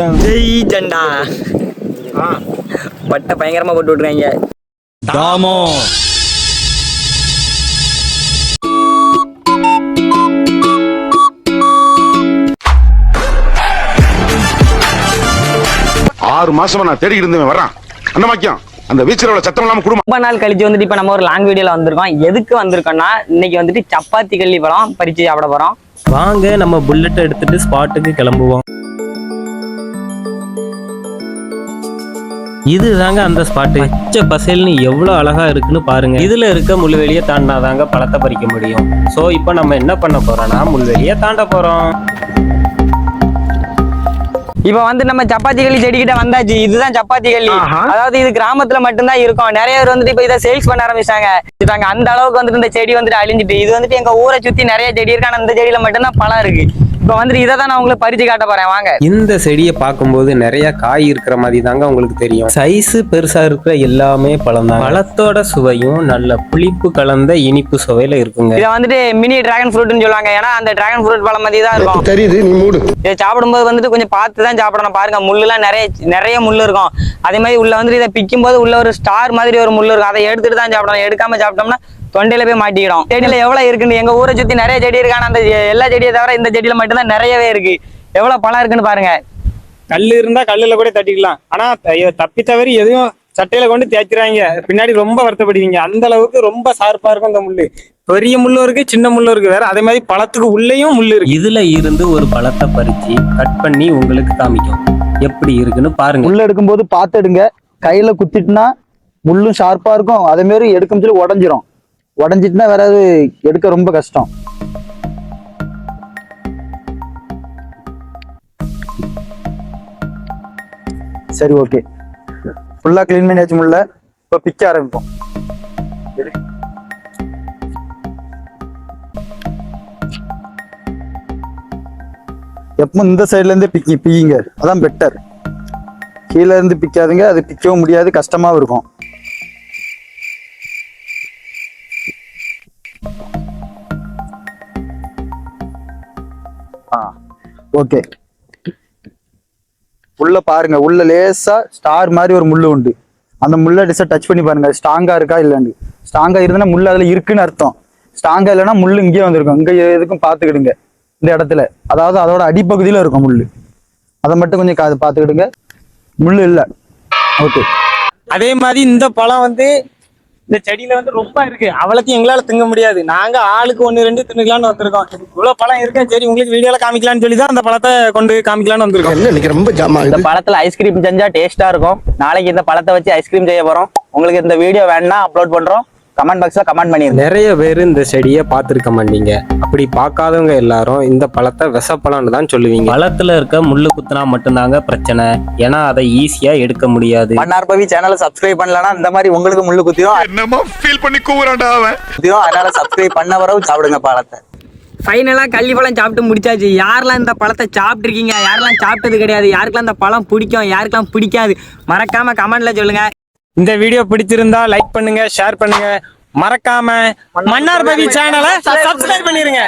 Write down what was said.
ஜெய் ஜெண்டா. பட்டை பயங்கரமா போட்டு விட்டுருக்காங்க. தாமோ ஆறு மாசமா நான் தேடிக்கிட்டு இருந்தேன் வர்றான். அண்ணமாக்கியம் அந்த வீச்சரோட சத்தம் இல்லாம குடும்பம். ரொம்ப நாள் கழிச்சு வந்துட்டு இப்ப நம்ம ஒரு லாங் வீடியோல வந்திருக்கோம். எதுக்கு வந்திருக்கோம்னா இன்னைக்கு வந்துட்டு சப்பாத்தி கள்ளி பழம் பறிச்சு சாப்பிட போறோம். வாங்க நம்ம புல்லட் எடுத்துட்டு ஸ்பாட்டுக்கு கிளம்புவோம். இதுதாங்க அந்த ஸ்பாட்டு பச்சை பசேல்னு எவ்வளோ அழகா இருக்குன்னு பாருங்க. இதுல இருக்க முள்வெளியை தாண்டினாதாங்க பழத்தை பறிக்க முடியும். ஸோ இப்போ நம்ம என்ன பண்ண போறோம்னா முள்வெளியை தாண்ட போறோம். இப்ப வந்து நம்ம சப்பாத்தி கள்ளி செடிக்கிட்ட வந்தாச்சு. இதுதான் சப்பாத்தி கள்ளி அதாவது இது கிராமத்துல மட்டும்தான் இருக்கும். நிறைய பேர் வந்துட்டு இப்ப இதை சேல்ஸ் பண்ண ஆரம்பிச்சாங்க. அந்த அளவுக்கு வந்துட்டு இந்த செடி வந்துட்டு அழிஞ்சிட்டு இது வந்துட்டு எங்க ஊரை சுத்தி நிறைய செடி இருக்கு. ஆனா இந்த செடியில மட்டும்தான் பழம் இருக்கு. இப்ப வந்துட்டு இதை தான் நான் உங்களுக்கு பறிச்சு காட்ட போறேன். வாங்க. இந்த செடியை பார்க்கும்போது நிறைய காய் இருக்கிற மாதிரி தாங்க உங்களுக்கு தெரியும். சைஸ் பெருசா இருக்கிற எல்லாமே பழம் தான் பழத்தோட சுவையும் நல்ல புளிப்பு கலந்த இனிப்பு சுவையில இருக்குங்க. இதை வந்துட்டு மினி டிராகன் ஃப்ரூட்னு சொல்லுவாங்க. ஏன்னா அந்த டிராகன் ஃப்ரூட் பழம் மாதிரி தான் இருக்கும். தெரியுது நீ மூடு. இதை சாப்பிடும்போது வந்துட்டு கொஞ்சம் பார்த்து தான் சாப்பிடணும். பாருங்க முள்ளுலாம் நிறைய நிறைய முள் இருக்கும். அதே மாதிரி உள்ள வந்துட்டு இதை பிக்கும் போது உள்ள ஒரு ஸ்டார் மாதிரி ஒரு முள் இருக்கும். அதை எடுத்துட்டு தான் சாப்பிடணும். எடுக்காம சாப்பிட்டோம்னா தொண்டையில போய் மாட்டிக்கிடும். செடியில எவ்வளவு இருக்குன்னு எங்க ஊரை சுத்தி நிறைய செடி இருக்கு ஆனா அந்த எல்லா செடியை தவிர இந்த செடியில மட்டும்தான் நிறையவே இருக்கு. எவ்வளவு பழம் இருக்குன்னு பாருங்க. கல்லு இருந்தா கல்லுல கூட தட்டிக்கலாம் ஆனா தப்பி தவறி எதையும் சட்டையில கொண்டு தேய்க்கிறாங்க. பின்னாடி ரொம்ப வருத்தப்படுவீங்க. அந்த அளவுக்கு ரொம்ப ஷார்ப்பா இருக்கும் இந்த முள்ளு. பெரிய முள்ளும் இருக்கு சின்ன முள்ளும் இருக்கு. வேற அதே மாதிரி பழத்துக்கு உள்ளேயும் முள்ளு இருக்கு. இதுல இருந்து ஒரு பழத்தை பறிச்சு கட் பண்ணி உங்களுக்கு காமிக்கும். எப்படி இருக்குன்னு பாருங்க. முள்ள எடுக்கும்போது பார்த்து எடுங்க. கையில குத்திட்டுனா முள்ளும் ஷார்ப்பா இருக்கும். அதே மாதிரி எடுக்கும் சொல்லி உடஞ்சிரும். உடஞ்சிட்டுனா வேற எடுக்க ரொம்ப கஷ்டம். சரி ஓகே ஃபுல்லாக க்ளீன் பண்ணியாச்சு முள்ள இப்போ பிக்க ஆரம்பிப்போம். எப்போ இந்த சைடுல இருந்தே பிக்கி பிய்யுங்க அதான் பெட்டர் கீழே இருந்து பிக்காதுங்க அது பிக்கவும் முடியாது கஷ்டமாவும் இருக்கும். ஆ ஓகே. உள்ள பாருங்க உள்ள லேசா ஸ்டார் மாதிரி ஒரு முள்ளு உண்டு. அந்த முள்ள டிசை டச் பண்ணி பாருங்க ஸ்ட்ராங்கா இருக்கா இல்லைன்னு ஸ்ட்ராங்கா இருந்ததுன்னா முள் அதுல இருக்குன்னு அர்த்தம். ஸ்ட்ராங்கா இல்லைன்னா முள்ளு இங்கேயே வந்திருக்கும். இங்க எதுக்கும் பார்த்துக்கிடுங்க இந்த இடத்துல. அதாவது அதோட அடிப்பகுதியில இருக்கும் முள்ளு. அதை மட்டும் கொஞ்சம் கா- பார்த்துக்கிடுங்க. முள்ளு இல்லை. ஓகே. அதே மாதிரி இந்த பழம் வந்து இந்த செடியில வந்து ரொம்ப இருக்கு. அவ்வளோத்தையும் எங்களால திங்க முடியாது. நாங்க ஆளுக்கு ஒண்ணு ரெண்டு தின்னுக்கலாம்னு வந்திருக்கோம் இவ்வளவு பழம் இருக்கு சரி உங்களுக்கு வீடியோல காமிக்கலாம்னு சொல்லி தான் அந்த பழத்தை கொண்டு காமிக்கலாம்னு வந்திருக்கோம். என்ன இன்னைக்கு ரொம்ப ஜாமா இந்த பழத்துல ஐஸ்கிரீம் செஞ்சா டேஸ்டா இருக்கும். நாளைக்கு இந்த பழத்தை வச்சு ஐஸ்கிரீம் செய்ய போறோம். உங்களுக்கு இந்த வீடியோ வேணும்னா அப்லோட் பண்றோம். கமெண்ட் பாக்ஸ்ல கமெண்ட் பண்ணிருங்க. நிறைய பேர் இந்த செடியை பார்த்துருக்க மாட்டீங்க. அப்படி பார்க்காதவங்க எல்லாரும் இந்த பழத்தை விஷப்பழம்னு தான் சொல்லுவீங்க. பழத்துல இருக்க முள்ளு குத்துனா மட்டும்தாங்க பிரச்சனை. ஏன்னா அதை ஈஸியா எடுக்க முடியாது. மன்னார் பவி சேனலை சப்ஸ்கிரைப் பண்ணலன்னா இந்த மாதிரி உங்களுக்கு முள்ளு குத்திரும். என்னமா ஃபீல் பண்ணி கூவுறான்டா அவன். அதனால சப்ஸ்கிரைப் பண்ண வரவும் சாப்பிடுங்க பழத்தை. ஃபைனலா கள்ளி பழம் சாப்பிட்டு முடிச்சாச்சு. யாரெல்லாம் இந்த பழத்தை சாப்பிட்டுருக்கீங்க? யாரெல்லாம் சாப்பிட்டது கிடையாது? யாருக்கெல்லாம் இந்த பழம் பிடிக்கும்? யாருக்கெல்லாம் பிடிக்காது? மறக்காம கமெண்ட்ல சொல்லுங்க. இந்த வீடியோ பிடிச்சிருந்தா லைக் பண்ணுங்க ஷேர் பண்ணுங்க. மறக்காம மன்னார் பகுதி சேனலை சப்ஸ்கிரைப் பண்ணிருங்க.